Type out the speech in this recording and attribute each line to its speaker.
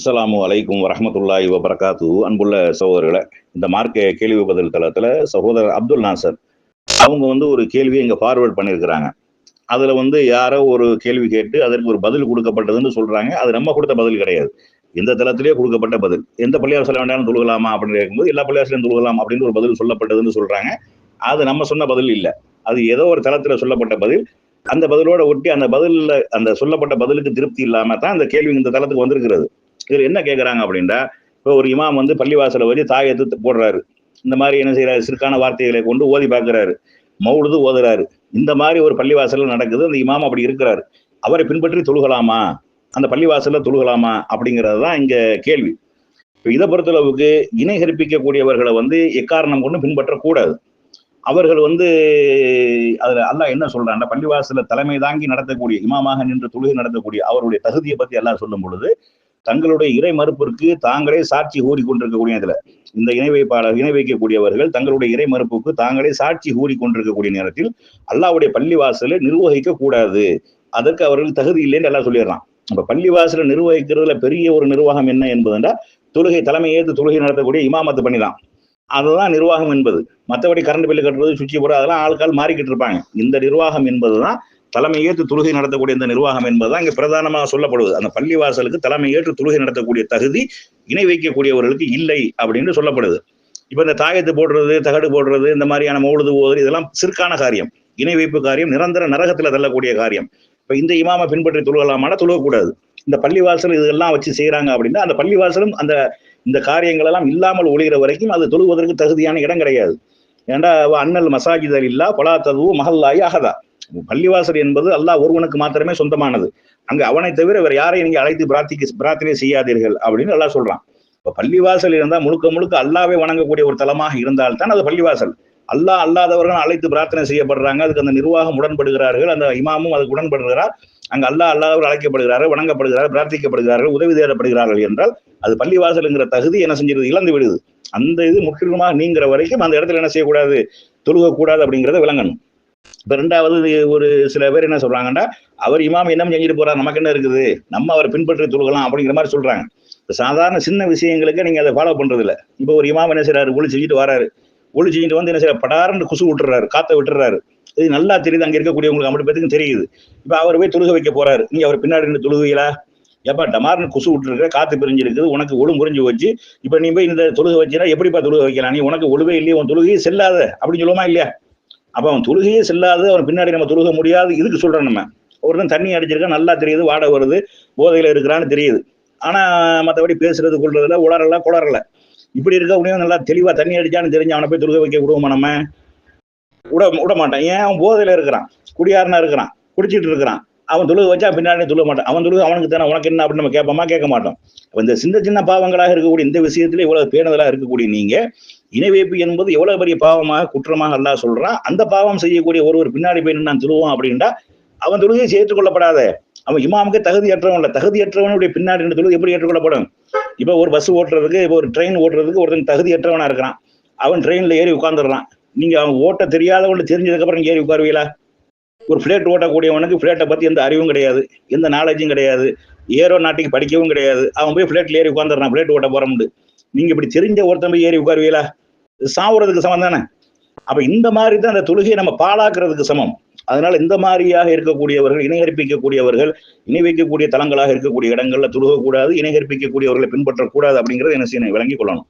Speaker 1: அஸ்லாம் அலைக்கும் வரமத்துல்லாஹி வபரகாத்து அன்புள்ள சகோதரர்களை இந்த மார்க்க கேள்வி பதில் தளத்தில் சகோதரர் அப்துல் நாசர் அவங்க வந்து ஒரு கேள்வியை இங்கே ஃபார்வேர்ட் பண்ணியிருக்கிறாங்க அதில் வந்து யாரோ ஒரு கேள்வி கேட்டு அதற்கு ஒரு பதில் கொடுக்கப்பட்டதுன்னு சொல்கிறாங்க அது நம்ம கொடுத்த பதில் கிடையாது. இந்த தளத்திலேயே கொடுக்கப்பட்ட பதில். எந்த பள்ளியார் சொல்ல வேண்டாம் தொழுகலாமா அப்படின்னு கேட்கும்போது எல்லா பள்ளியாசிலையும் தொழுகலாம் அப்படின்னு ஒரு பதில் சொல்லப்பட்டதுன்னு சொல்கிறாங்க அது நம்ம சொன்ன பதில் இல்லை. அது ஏதோ ஒரு தளத்தில் சொல்லப்பட்ட பதில். அந்த பதிலோட ஒட்டி அந்த பதிலில் அந்த சொல்லப்பட்ட பதிலுக்கு திருப்தி இல்லாமல் தான் அந்த கேள்வி இந்த தளத்துக்கு வந்திருக்கிறது. இதில் என்ன கேட்குறாங்க அப்படின்னா இப்போ ஒரு இமாம் வந்து பள்ளிவாசலை வச்சு தாயத்து போடுறாரு. இந்த மாதிரி என்ன செய்யறாரு சிறுக்கான வார்த்தைகளை கொண்டு ஓதி பார்க்குறாரு. மௌழுது ஓதுறாரு. இந்த மாதிரி ஒரு பள்ளிவாசலில் நடக்குது. அந்த இமாம் அப்படி இருக்கிறாரு. அவரை பின்பற்றி தொழுகலாமா? அந்த பள்ளிவாசலில் தொழுகலாமா? அப்படிங்கிறது தான் இங்கே கேள்வி. இப்போ இதை பொறுத்தளவுக்கு இணை கற்பிக்கக்கூடியவர்களை வந்து எக்காரணம் கொண்டு பின்பற்றக்கூடாது. அவர்கள் வந்து அதில் அல்லாஹ் என்ன சொல்றாங்க பள்ளிவாசல தலைமை தாங்கி நடத்தக்கூடிய இமாமாக நின்று தொழுகை நடத்தக்கூடிய அவருடைய தகுதியை பற்றி எல்லாம் சொல்லும் பொழுது தங்களுடைய இறை மறுப்பிற்கு தாங்களே சாட்சி கூறி கொண்டிருக்கக்கூடிய இதுல இந்த இணை வைப்பாளர் இணை வைக்கக்கூடியவர்கள் தங்களுடைய இறை மறுப்புக்கு தாங்களே சாட்சி கூறி கொண்டிருக்கக்கூடிய நேரத்தில் அல்லாவுடைய பள்ளிவாசலை நிர்வகிக்க கூடாது. அதற்கு அவர்கள் தகுதி இல்லைன்னு எல்லாம் சொல்லிடுறான். இப்ப பள்ளிவாசலை நிர்வகிக்கிறதுல பெரிய ஒரு நிர்வாகம் என்ன என்பதுண்டா தொழுகை தலைமை ஏற்று தொழுகை நடத்தக்கூடிய இமாமத்து பண்ணிதான் அதுதான் நிர்வாகம் என்பது. மற்றபடி கரண்ட் பில்லு கட்டுறது சுவிட்ச் போடுறது அதெல்லாம் ஆட்கள் மாறிக்கிட்டு இருப்பாங்க. இந்த நிர்வாகம் என்பதுதான் தலைமை ஏற்று தொழுகை நடத்தக்கூடிய இந்த நிர்வாகம் என்பதுதான் இங்க பிரதானமாக சொல்லப்படுவது. அந்த பள்ளிவாசலுக்கு தலைமை ஏற்று தொழுகை நடத்தக்கூடிய தகுதி இணை வைக்கக்கூடியவர்களுக்கு இல்லை அப்படின்னு சொல்லப்படுது. இப்போ இந்த தாயத்து போடுறது தகடு போடுறது இந்த மாதிரியான மௌழுது ஓதுறது இதெல்லாம் சிற்கான காரியம். இணை வைப்பு காரியம் நிரந்தர நரகத்துல தள்ளக்கூடிய காரியம். இப்ப இந்த இமாம பின்பற்றி தொழுகலாமான தொழுகக்கூடாது. இந்த பள்ளிவாசல் இதெல்லாம் வச்சு செய்யறாங்க அப்படின்னா அந்த பள்ளிவாசலும் அந்த இந்த காரியங்கள் எல்லாம் இல்லாமல் ஒழிகிற வரைக்கும் அது தொழுவதற்கு தகுதியான இடம் கிடையாது. ஏண்டா அண்ணல் மசாஜிதல் இல்லா பலா ததுவு மஹல்லாயி அகதா பள்ளிவாசல் என்பது அல்லாஹ் ஒருவனுக்கு மாத்திரமே சொந்தமானது. அங்க அவனை தவிர வேற யாரையும் நீங்க அழைத்து பிரார்த்திக்க பிரார்த்தனை செய்யாதீர்கள் அப்படின்னு அல்லாஹ் சொல்றான். இப்ப பள்ளிவாசல் இருந்தா முழுக்க முழுக்க அல்லாவே வணங்கக்கூடிய ஒரு தலமாக இருந்தால்தான் அது பள்ளிவாசல். அல்லாஹ் அல்லாதவர்கள் அழைத்து பிரார்த்தனை செய்யப்படுறாங்க அதுக்கு அந்த நிர்வாகம் உடன்படுகிறார்கள் அந்த இமாமும் அதுக்கு உடன்படுகிறார். அங்கு அல்லாஹ் அல்லாவர் அழைக்கப்படுகிறார்கள் வணங்கப்படுகிறார்கள் பிரார்த்திக்கப்படுகிறார்கள் உதவி தேடப்படுகிறார்கள் என்றால் அது பள்ளிவாசலுங்கிற தகுதி என்ன செஞ்சிருது? இழந்து விடுது. அந்த இது முற்றிலுமாக நீங்கிற வரைக்கும் அந்த இடத்துல என்ன செய்யக்கூடாது? தொழுகக்கூடாது அப்படிங்கிறத விளங்கணும். இப்போ ரெண்டாவது ஒரு சில பேர் என்ன சொல்றாங்கன்னா அவர் இமாம் என்ன செஞ்சுட்டு போறாரு? நமக்கு என்ன இருக்குது? நம்ம அவரை பின்பற்றி தொழுகலாம் அப்படிங்கிற மாதிரி சொல்றாங்க. சாதாரண சின்ன விஷயங்களுக்கு நீங்க அதை ஃபாலோ பண்றது இல்லை இப்போ ஒரு இமாம் என்ன செய்யறாரு ஒளி செஞ்சுட்டு வராரு. ஒளி செஞ்சுட்டு வந்து என்ன செய்ய படாருன்னு குசு விட்டுறாரு காத்த விட்டுறாரு. இது நல்லா தெரியுது அங்க இருக்கக்கூடியவங்களுக்கு அப்படி பேத்துக்கும் தெரியுது. இப்ப அவர் போய் தொழுக வைக்க போறாரு. நீ அவர் பின்னாடி நின்று தொழுகையிலா? எப்ப டமார்னு குசு விட்டுருக்க காத்து பிரிஞ்சிருக்குது உனக்கு ஒழு முறிஞ்சு வச்சு இப்ப நீ போய் இந்த தொழுக வச்சுனா எப்படிப்பா தொழுக வைக்கலாம்? நீ உனக்கு ஒழுவே இல்லையே உன் தொழுகையே செல்லாத அப்படின்னு சொல்லுமா இல்லையா? அப்ப அவன் தொழுகையே செல்லாது அவன் பின்னாடி நம்ம தொழுக முடியாது. இதுக்கு சொல்றோம் நம்ம. ஒருத்தன் தண்ணி அடிச்சிருக்கா நல்லா தெரியுது வாடை வருது போதையில இருக்கிறான்னு தெரியுது. ஆனா மற்றபடி பேசுறது கொள்றதுல உளரல குளரல இப்படி இருக்க? முடியும் நல்லா தெளிவா தண்ணி அடிச்சான்னு தெரிஞ்சு அவனை போய் துருக வைக்க விடுவோமா நம்ம? விட விட மாட்டான். ஏன்? அவன் போதையில இருக்கிறான். குடியாரனா இருக்கிறான். குடிச்சிட்டு இருக்கிறான். அவன் தொழுக வச்சா பின்னாடி தொழுக மாட்டான். அவன் தொழுக அவனுக்கு தானே உனக்கு என்ன அப்படின்னு நம்ம கேட்போமா? கேட்க மாட்டோம். இந்த சின்ன சின்ன பாவங்களாக இருக்கக்கூடிய இந்த விஷயத்துல இவ்வளவு பேணுதலா இருக்கக்கூடிய நீங்க இணைவைப்பு என்பது எவ்வளவு பெரிய பாவமாக குற்றமாக அல்லா சொல்றான். அந்த பாவம் செய்யக்கூடிய ஒருவர் பின்னாடி போய் நான் தொழுவான் அப்படின்னா அவன் தொழுகையை சேர்த்துக் கொள்ளப்படாத. அவன் இமாமுக்கு தகுதியற்றவன் இல்லை. தகுதியற்றவனுடைய பின்னாடி நின்று தொழுகை எப்படி ஏற்றுக்கொள்ளப்படும்? இப்ப ஒரு பஸ் ஓட்டுறதுக்கு இப்போ ஒரு ட்ரெயின் ஓட்டுறதுக்கு ஒருத்தன் தகுதியற்றவனா இருக்கிறான். அவன் ட்ரெயின்ல ஏறி உட்காந்துடுறான் நீங்க அவன் ஓட்ட தெரியாதவன் தெரிஞ்சதுக்கு அப்புறம் ஏறி உட்காருவீங்களா? ஒரு பிளேட் ஓட்டக்கூடியவனுக்கு பிளேட்டை பத்தி எந்த அறிவும் கிடையாது எந்த நாலேஜும் கிடையாது ஏரோ நாட்டுக்கு படிக்கவும் கிடையாது. அவன் போய் பிளேட்ல ஏறி உட்காந்துடுறான் பிளேட் ஓட்ட போறோம்னு நீங்க இப்படி தெரிஞ்ச ஒருத்தன் போய் ஏறி உட்காருவீங்களா? சாவுறதுக்கு சமம் தானே? அப்ப இந்த மாதிரி தான் அந்த தொழுகையை நம்ம பாழாக்குறதுக்கு சமம். அதனால இந்த மாதிரியாக இருக்கக்கூடியவர்கள் இணைகற்பிக்கக்கூடியவர்கள் இணை வைக்கக்கூடிய தலங்களாக இருக்கக்கூடிய இடங்கள்ல துருகக்கூடாது இணைகற்பிக்கக்கூடியவர்களை பின்பற்றக்கூடாது அப்படிங்கறது என்ன செய்யணும்? விளங்கி கொள்ளணும்.